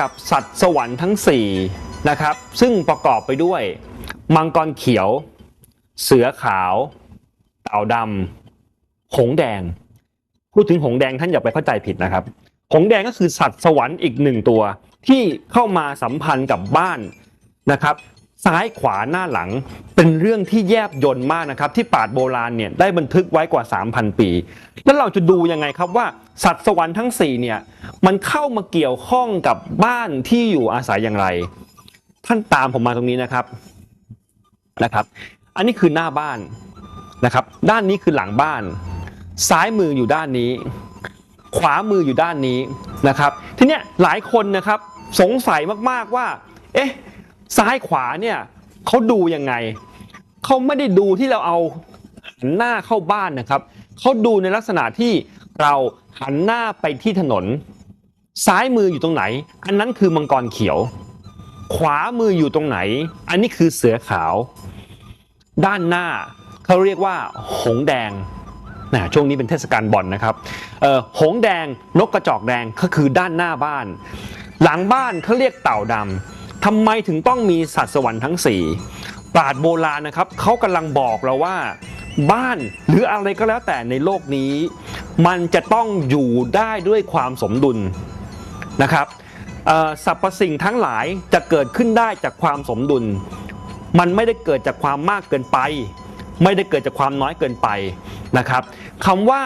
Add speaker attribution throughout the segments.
Speaker 1: กับสัตว์สวรรค์ทั้ง4นะครับซึ่งประกอบไปด้วย มังกรเขียว เสือขาว เต่าดำหงแดง พูดถึงหงแดงท่านอย่าไปเข้าใจผิดนะครับ หงแดงก็คือสัตว์สวรรค์อีกหนึ่งตัวที่เข้ามาสัมพันธ์กับบ้านนะครับ ซ้ายขวาหน้าหลัง เป็นเรื่องที่แยบยนต์มากนะครับ ที่ปราชญ์โบราณเนี่ยได้บันทึกไว้กว่า 3,000 ปี แล้วเราจะดูยังไงครับว่าสัตว์สวรรค์ทั้ง4เนี่ยมันเข้ามาเกี่ยวข้องกับบ้านที่อยู่อาศัยอย่างไร ท่านตามผมมาตรงนี้นะครับนะครับ อันนี้คือหน้าบ้านนะครับ ด้านนี้คือหลังบ้าน ซ้ายมืออยู่ด้านนี้ ขวามืออยู่ด้านนี้นะครับ ทีเนี้ยหลายคนนะครับสงสัยมากๆว่า เอ๊ะ ซ้ายขวาเนี่ยเขาดูยังไงเขาไม่ได้ดูที่เราเอาหันหน้าเข้าบ้านนะครับเขาดูในลักษณะที่เราหันหน้าไปที่ถนน ซ้ายมืออยู่ตรงไหน อันนั้นคือมังกรเขียว ขวามืออยู่ตรงไหน อันนี้คือเสือขาว ด้านหน้าเขาเรียกว่า หงแดงนะช่วงนี้เป็นเทศกาลบอลนะครับเอ่อหงแดงนกกระจอกแดงก็คือด้านหน้าบ้าน หลังบ้านเขาเรียกเต่าดำ ทำไมถึงต้องมีสัตว์สวรรค์ทั้ง 4 ปราชญ์โบราณนะครับเขากำลังบอกเราว่า บ้านหรืออะไรก็แล้วแต่ในโลกนี้ มันจะต้องอยู่ได้ด้วยความสมดุลนะครับสรรพสิ่งทั้งหลายจะเกิดขึ้นได้จากความสมดุล มันไม่ได้เกิดจากความมากเกินไป ไม่ได้เกิดจากความน้อยเกินไปนะครับคำว่า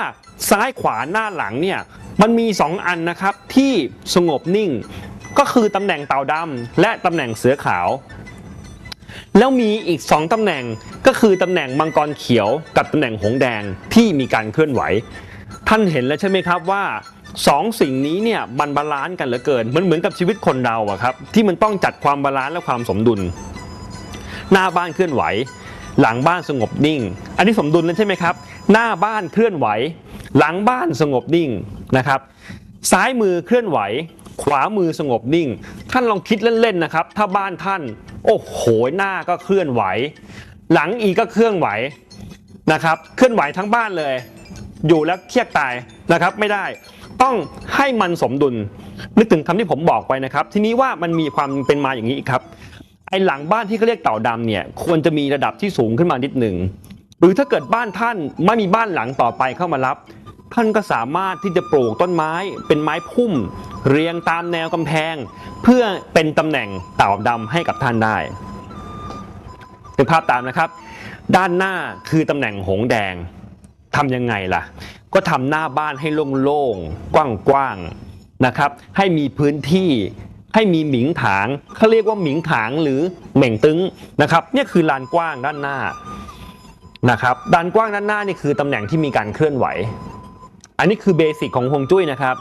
Speaker 1: ซ้ายขวาหน้าหลังเนี่ยมันมี 2 อันนะครับที่สงบนิ่ง ก็คือตำแหน่งเต่าดำและตำแหน่งเสือขาว แล้วมีอีก 2ตำแหน่งก็คือตำแหน่งมังกรเขียวกับตำแหน่งหงส์แดงที่มีการเคลื่อนไหว ท่านเห็นแล้วใช่ไหมครับว่าสองสิ่งนี้เนี่ยมันบาลานซ์กันเหลือเกินเหมือนเหมือนกับชีวิตคนเราอะครับที่มันต้องจัดความบาลานซ์และความสมดุล หน้าบ้านเคลื่อนไหว หลังบ้านสงบนิ่ง อันนี้สมดุลแล้วใช่ไหมครับ หน้าบ้านเคลื่อนไหว หลังบ้านสงบนิ่งนะครับ ซ้ายมือเคลื่อนไหว ขวามือสงบนิ่ง ท่านลองคิดเล่นๆนะครับ ถ้าบ้านท่าน โอ้โหหน้าก็เคลื่อนไหว หลังอีกก็เคลื่อนไหวนะครับ เคลื่อนไหวทั้งบ้านเลย อยู่แล้วเครียดตายนะครับไม่ได้ต้องให้มันสมดุล นึกถึงคำที่ผมบอกไปนะครับ ทีนี้ว่ามันมีความเป็นมาอย่างนี้ครับ ไอหลังบ้านที่เขาเรียกเต่าดำเนี่ย ควรจะมีระดับที่สูงขึ้นมานิดหนึ่งหรือถ้าเกิดบ้านท่านไม่มีบ้านหลังต่อไปเข้ามารับ ท่านก็สามารถที่จะปลูกต้นไม้เป็นไม้พุ่ม เรียงตามแนวกำแพง เพื่อเป็นตำแหน่งเต่าดำให้กับท่านได้เป็นภาพตามนะครับ ด้านหน้าคือตำแหน่งหงแดงทำยังไงล่ะ ก็ทำหน้าบ้านให้โล่งๆ กว้างๆนะครับ ให้มีพื้นที่ให้มีหมิงถางเขาเรียกว่าหมิงถางหรือเหม่งตึงนะครับนี่คือลานกว้างด้านหน้านะครับด้านกว้างด้านหน้านี่คือตำแหน่งที่มีการเคลื่อนไหว อันนี้คือเบสิกของฮวงจุ้ยนะครับ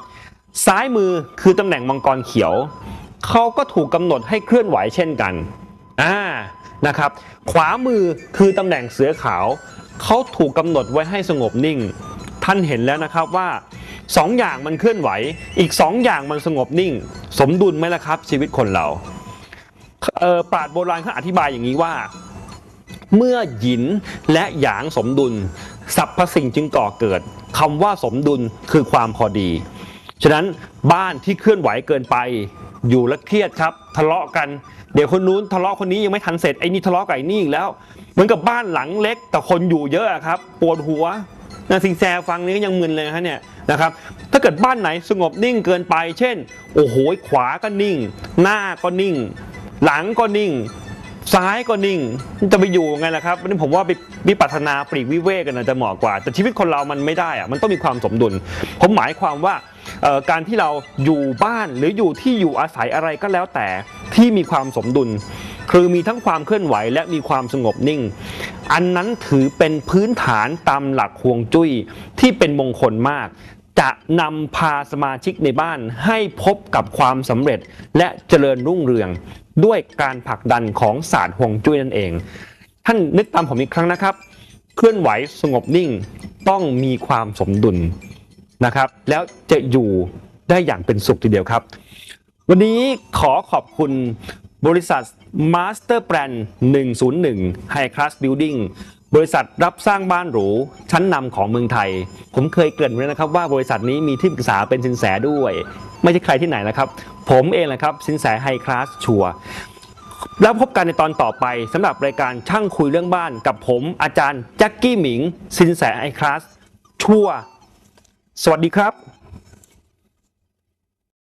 Speaker 1: ซ้ายมือคือตำแหน่งมังกรเขียว เขาก็ถูกกำหนดให้เคลื่อนไหวเช่นกันอ่านะครับ ขวามือคือตำแหน่งเสือขาว เขาถูกกำหนดไว้ให้สงบนิ่ง ท่านเห็นแล้วนะครับว่าสองอย่างมันเคลื่อนไหว อีกสองอย่างมันสงบนิ่ง สมดุลไหมล่ะครับ ชีวิตคนเราเออปราชญ์โบราณเขาอธิบายอย่างนี้ว่า เมื่อหยินและหยางสมดุลสรรพสิ่งจึงก่อเกิดคำว่าสมดุลคือความพอดี ฉะนั้นบ้านที่เคลื่อนไหวเกินไป อยู่แล้วเครียดครับ ทะเลาะกัน เดี๋ยวคนนู้นทะเลาะคนนี้ยังไม่ทันเสร็จไอ้นี่ทะเลาะกับไอ้นี่อีกแล้วเหมือนกับบ้านหลังเล็ก แต่คนอยู่เยอะอะครับปวดหัวนะสิงแซฟังนี้ก็ยังมึนเลยนะเนี่ยนะครับถ้าเกิดบ้านไหนสงบนิ่งเกินไป เช่น โอ้โหขวาก็นิ่ง หน้าก็นิ่ง หลังก็นิ่ง ซ้ายก็นิ่งจะไปอยู่ยังไงล่ะครับนนี้ผมว่าไปวิปัสนาปลีกวิเวกกันจะเหมาะกว่า แต่ชีวิตคนเรามันไม่ได้อะมันต้องมีความสมดุล ผมหมายความว่าการที่เราอยู่บ้านหรืออยู่ที่อยู่อาศัยอะไรก็แล้วแต่ที่มีความสมดุล คือมีทั้งความเคลื่อนไหวและมีความสงบนิ่ง อันนั้นถือเป็นพื้นฐานตามหลักฮวงจุ้ยที่เป็นมงคลมากจะนำพาสมาชิกในบ้านให้พบกับความสำเร็จและเจริญรุ่งเรือง ด้วยการผลักดันของศาสตร์ฮวงจุ้ยนั่นเอง ท่านนึกตามผมอีกครั้งนะครับ เคลื่อนไหวสงบนิ่งต้องมีความสมดุลนะครับ แล้วจะอยู่ได้อย่างเป็นสุขทีเดียวครับ วันนี้ขอขอบคุณบริษัท Master Plan 101 High Class Building บริษัทรับสร้างบ้านหรูชั้นนำของเมืองไทย ผมเคยเกริ่นไว้นะครับว่าบริษัทนี้มีที่ปรึกษาเป็นสินแสด้วย ไม่ใช่ใครที่ไหนนะครับ ผมเองแหละครับสินแสไฮคลาสชัวร์แล้วพบกันในตอนต่อไปสำหรับรายการช่างคุยเรื่องบ้านกับผมอาจารย์แจ็คกี้หมิง สินแสไฮคลาสชัวร์สวัสดีครับ